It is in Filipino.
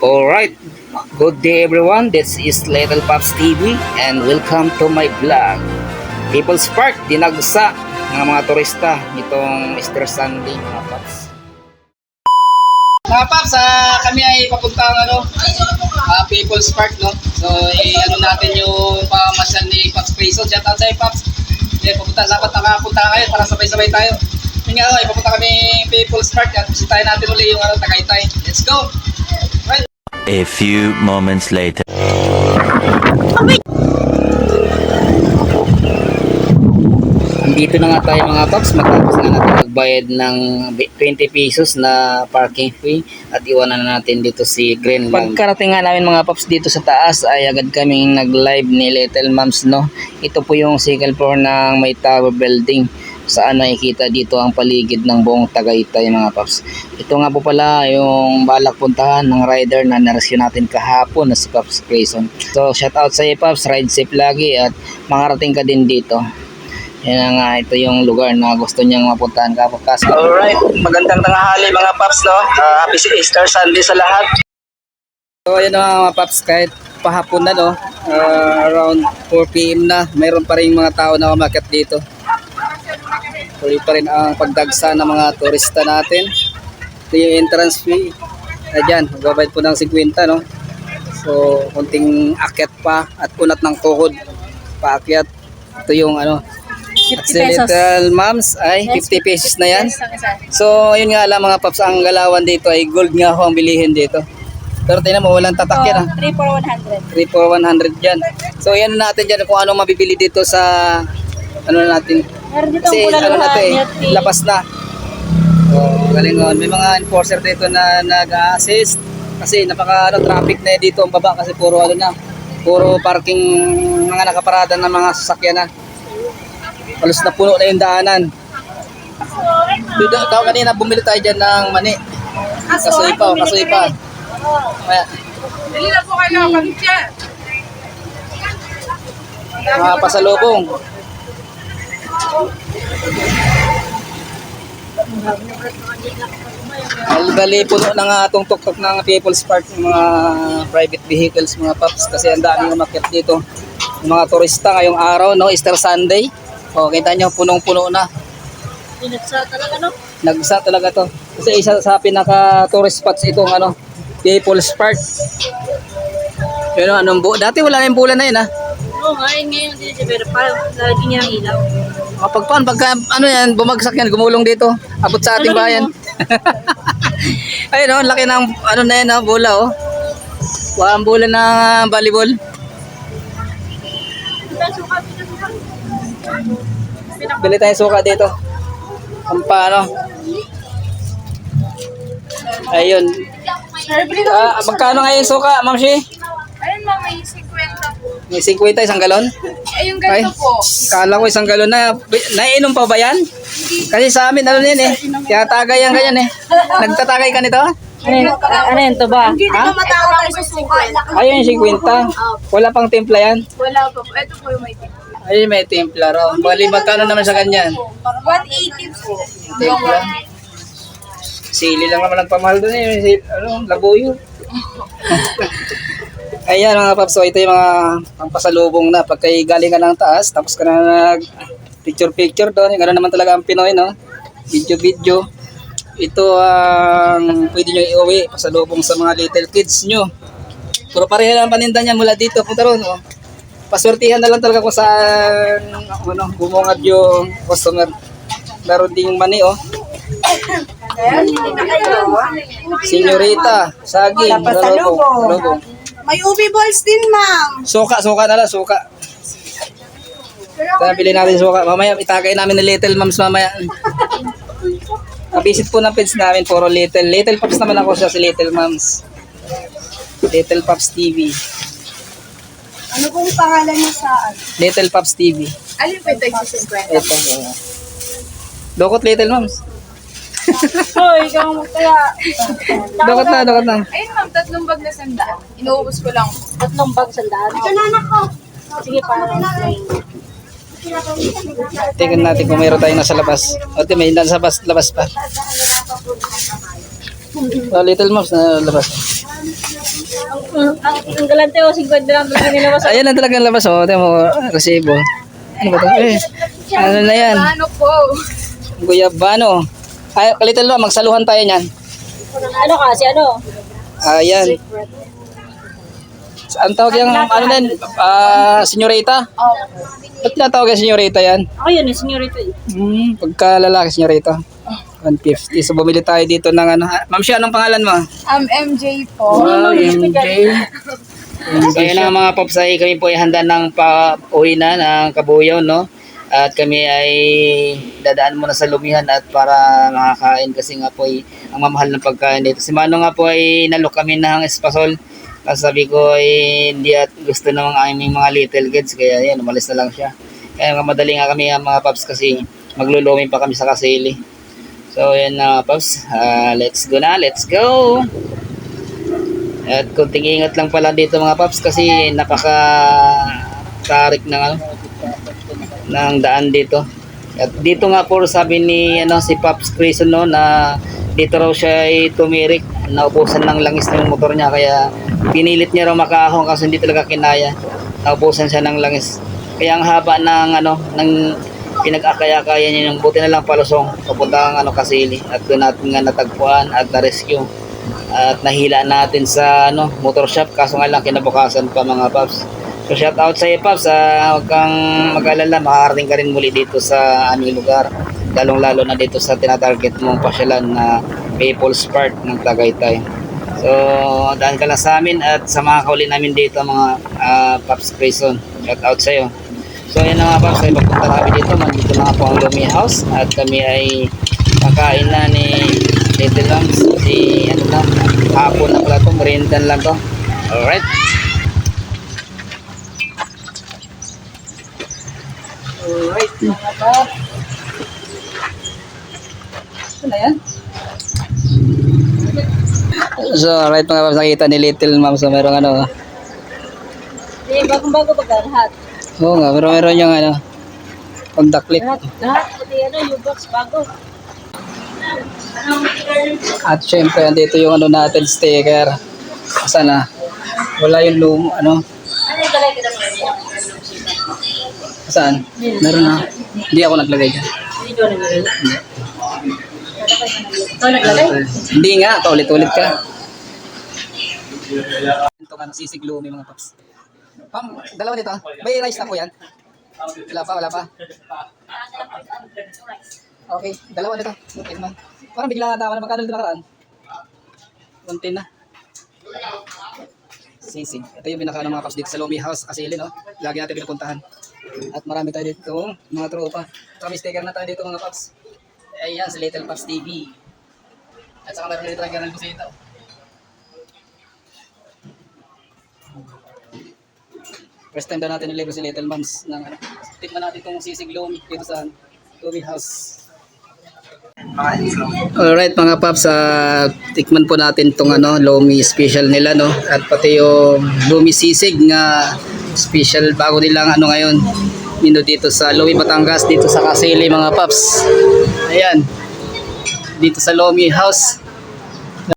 Alright, good day everyone. This is Little Pops TV and welcome to my vlog. People's Park, dinagsa ng mga turista nitong Easter Sunday mga Pops. Mga Pops, ah, kami ay papuntang ano, ah, People's Park, no? So, i-ano natin yung pamasyal ni Pops Grayson. Shout out sa'yo, Pops. Okay, papunta, dapat nakapunta kayo para sabay-sabay tayo. Yun nga, ay papunta kami People's Park at bisitahin natin uli yung ano, Tagaytay. Let's go! A few moments later. Dito na nga tayo mga paps, matapos na natin magbayad ng 20 pesos na parking fee at iwanan na natin dito si Green Lang. Pagkarating nga namin mga paps dito sa taas ay agad kaming nag-live ni Little Moms no. Ito po yung second floor ng may tower building saan nakikita dito ang paligid ng buong Tagaytay mga paps. Ito nga po pala yung balak puntahan ng rider na narescue natin kahapon na si Paps Grayson. So shout out sa iyo Paps, ride safe lagi at makarating ka din dito. Yan nga, ito yung lugar na gusto niyang mapuntahan kapag kasi. Alright, magandang tanghali mga paps, no? Uh, happy Easter Sunday sa lahat. So, yun mga paps, kahit pahapon na, no? Uh, around 4 p.m. na, mayroon pa rin mga tao na umakyat dito. Tuloy pa rin ang pagdagsa ng mga turista natin. Ito yung entrance fee. Ayan, magbabayad po ng 50, no? So, kunting akyat pa at kunat ng tuhod. Paakyat. Ito yung ano, at 50 si pesos. Little Moms ay 50 pesos na yan. So, yun nga lang mga paps, ang galawan dito ay gold nga ho ang bilihin dito. Pero tingnan mo, walang tatak yan ah. 3 for 100. 3 for 100 dyan. So, yan na natin dyan kung anong mabibili dito sa ano na natin. Meron dito Kasi ang ano natin eh, milk tea. labas na. So, galing nun. May mga enforcer dito na nag-assist. Kasi napaka ano, traffic na dito ang baba kasi puro ano na. Puro parking mga nakaparada ng mga sasakyan na. Halos na puno na yung daanan. Dito, ikaw kanina bumili tayo dyan ng mani. Kasoy pa, kasoy pa. Kaya, Dali na po kayo, pamilya. mga pasalubong. Bali puno na nga itong tuktok ng People's Park ng mga private vehicles mga paps kasi ang daming umakyat dito. Yung mga turista ngayong araw no, Easter Sunday. O kita nyo punong-puno na. Pinagsa talaga, no? Nagsa talaga to. Kasi isa sa pinaka tourist spots itong ano, People's Park. Yun o, anong bu Dati wala na yung bulan na yun ha. Oo nga, yun ngayon siya, pero parang lagi niya ang ilaw. Kapag paano, pagka ano yan, bumagsak yan, gumulong dito. Abot sa ating Ano bayan. Ayun oh, laki ng ano na yan, oh, bola oh. Walang bola na volleyball. Bili tayong suka dito. Ang paano? Ayun. Ah, magkano ngayon suka, Ma'am Shi? Ayun ma'am, may 50 po. May 50 isang galon? Ay, yung Ay, ganito po. kala ko isang galon na. Naiinom pa ba yan? Kasi sa amin, ano yan eh. Kaya tagay yan ganyan eh. Nagtatagay ka nito? Ano yun, ano yun to ba? Ha? Matawa tayo sa suka. Ayun yung 50. Wala pang timpla yan. Wala pa po. Ito po yung may tip. Ayun may timpla ro. Bali, magkano naman sa ganyan? 180 po. Timpla. Sili lang naman ang pamahal doon eh. Ano, labuyo. Ayan mga paps, so ito yung mga pampasalubong na pag kay galing ka ng taas, tapos ka na nag picture picture doon, yung ano naman talaga ang Pinoy no, video video. Ito ang pwede nyo iuwi, pasalubong sa mga little kids nyo. Puro pareho lang ang paninda niya mula dito, punta ron. Oh. Paswertihan na lang talaga kung saan ano, bumungad yung customer. Meron ding mani oh. Senyorita, saging, salubong, salubong. May ubi balls din, ma'am. Suka, suka na lang, suka. Kaya bilhin natin suka. Mamaya, itagay namin ni Little Moms mamaya. Kabisit po ng page namin, puro Little. Little Pops naman ako siya si Little Moms. Little Pops TV. Ano pong pangalan niya sa Little Pops TV. Alin po yung tag 50? Ito. Dokot Little Moms. Hoy, ikaw mo kaya. Dokot na, dokot na. Ayun ma'am, tatlong bag na sandaan. Inuubos ko lang. Tatlong bag sandaan. Ito na ko. Sige, parang Tingnan natin kung mayroon tayong nasa labas. O, di, may nasa labas, labas pa. Oh, Little Moms na labas. Ang, ang, ang galante o 50 lang talaga Ayan na talagang labas oh. Tingnan mo, resibo. Ano ba to? Eh, ano na yan? Ano po? Guyabano. Ay, kalitan mo, magsaluhan tayo niyan. Ano kasi ano? Ayan. Ang tawag yung, ano na yun, ah, senyorita? Oh. Ba't tinatawag yung senyorita yan? Ako yun senyorito eh. Hmm, pagka lalaki senyorita. 150. So, bumili tayo dito ng ano. ah, Ma'am siya, anong pangalan mo? Um, MJ po. Wow, MJ. Yun ang mga pops ay kami po ay handa ng pa-uwi na ng kabuyaw, no? At kami ay dadaan muna sa lumihan at para makakain kasi nga po ay ang mamahal ng pagkain dito. Si Mano nga po ay nalok kami ng espasol. Kasi sabi ko ay hindi at gusto ng mga aming mga little kids kaya yan, umalis na lang siya. Kaya nga madali nga kami ang mga pops kasi maglulumi pa kami sa kasili. So yan na pops, Ah, let's go na, let's go! At kunting ingat lang pala dito mga paps kasi napaka tarik ng ano ng daan dito. At dito nga po sabi ni ano si Paps Grayson no na dito raw siya ay tumirik naubusan ng langis ng motor niya kaya pinilit niya raw makahong kasi hindi talaga kinaya. Naubusan siya ng langis. Kaya ang haba ng ano ng pinag-akaya-kaya niya yung buti na lang palusong papunta ang ano kasili at doon natin nga natagpuan at na-rescue at nahila natin sa ano motor shop kaso nga lang kinabukasan pa mga paps so shout out sa iyo paps ah, huwag kang mag-alala. Makakarating ka rin muli dito sa aming lugar. Lalong lalo na dito sa tinatarget mong pasyalan na People's Park ng Tagaytay. So daan ka lang sa amin at sa mga kauli namin dito mga ah, paps Grayson. Shout out sa iyo so yan na mga paps ay papunta na kami dito. Mandito na nga po ang Lumi House. At kami ay kakain na ni Little Lambs si ano na hapon na pala to. Meriendan lang to. Alright alright mga pa ano na yan so alright mga paps nakita ni Little Ma'am so merong ano Eh, bagong-bago ba lahat? oo nga pero meron yung ano clip Lahat, lahat. Pati ano, yung box bago. At syempre, andito yung ano natin, sticker. Saan na? Wala yung loom, ano? Ano yung sa kanya? Saan? Meron na. Hindi ako naglagay dyan. Hindi ko naglagay. Ito naglagay? Hindi nga, paulit-ulit ka. Ito ka, sisig loom yung mga paps. Pam, dalawa nito. May rice na po yan. Wala pa, wala pa. Okay, dalawa nito. Okay naman. Parang bigla natawa na magkano nito nakaraan. Kunti na. Sisig. Ito yung pinaka ng mga paps dito sa Lomi House kasi no? Lagi natin pinupuntahan. At marami tayo dito, mga tropa. May sticker na tayo dito mga paps. Ayan, sa Little Paps TV. At saka meron dito tayong ganang busita. First time daw natin nilibre si Little Moms ng ano. Tikman natin itong sisig lomi dito sa Lomi House. Alright mga paps, ah, tikman po natin itong ano, lomi special nila no at pati yung lomi sisig nga special bago nilang ano ngayon mino dito sa Lomi Batangas dito sa Kasili mga paps. Ayan. Dito sa Lomi House.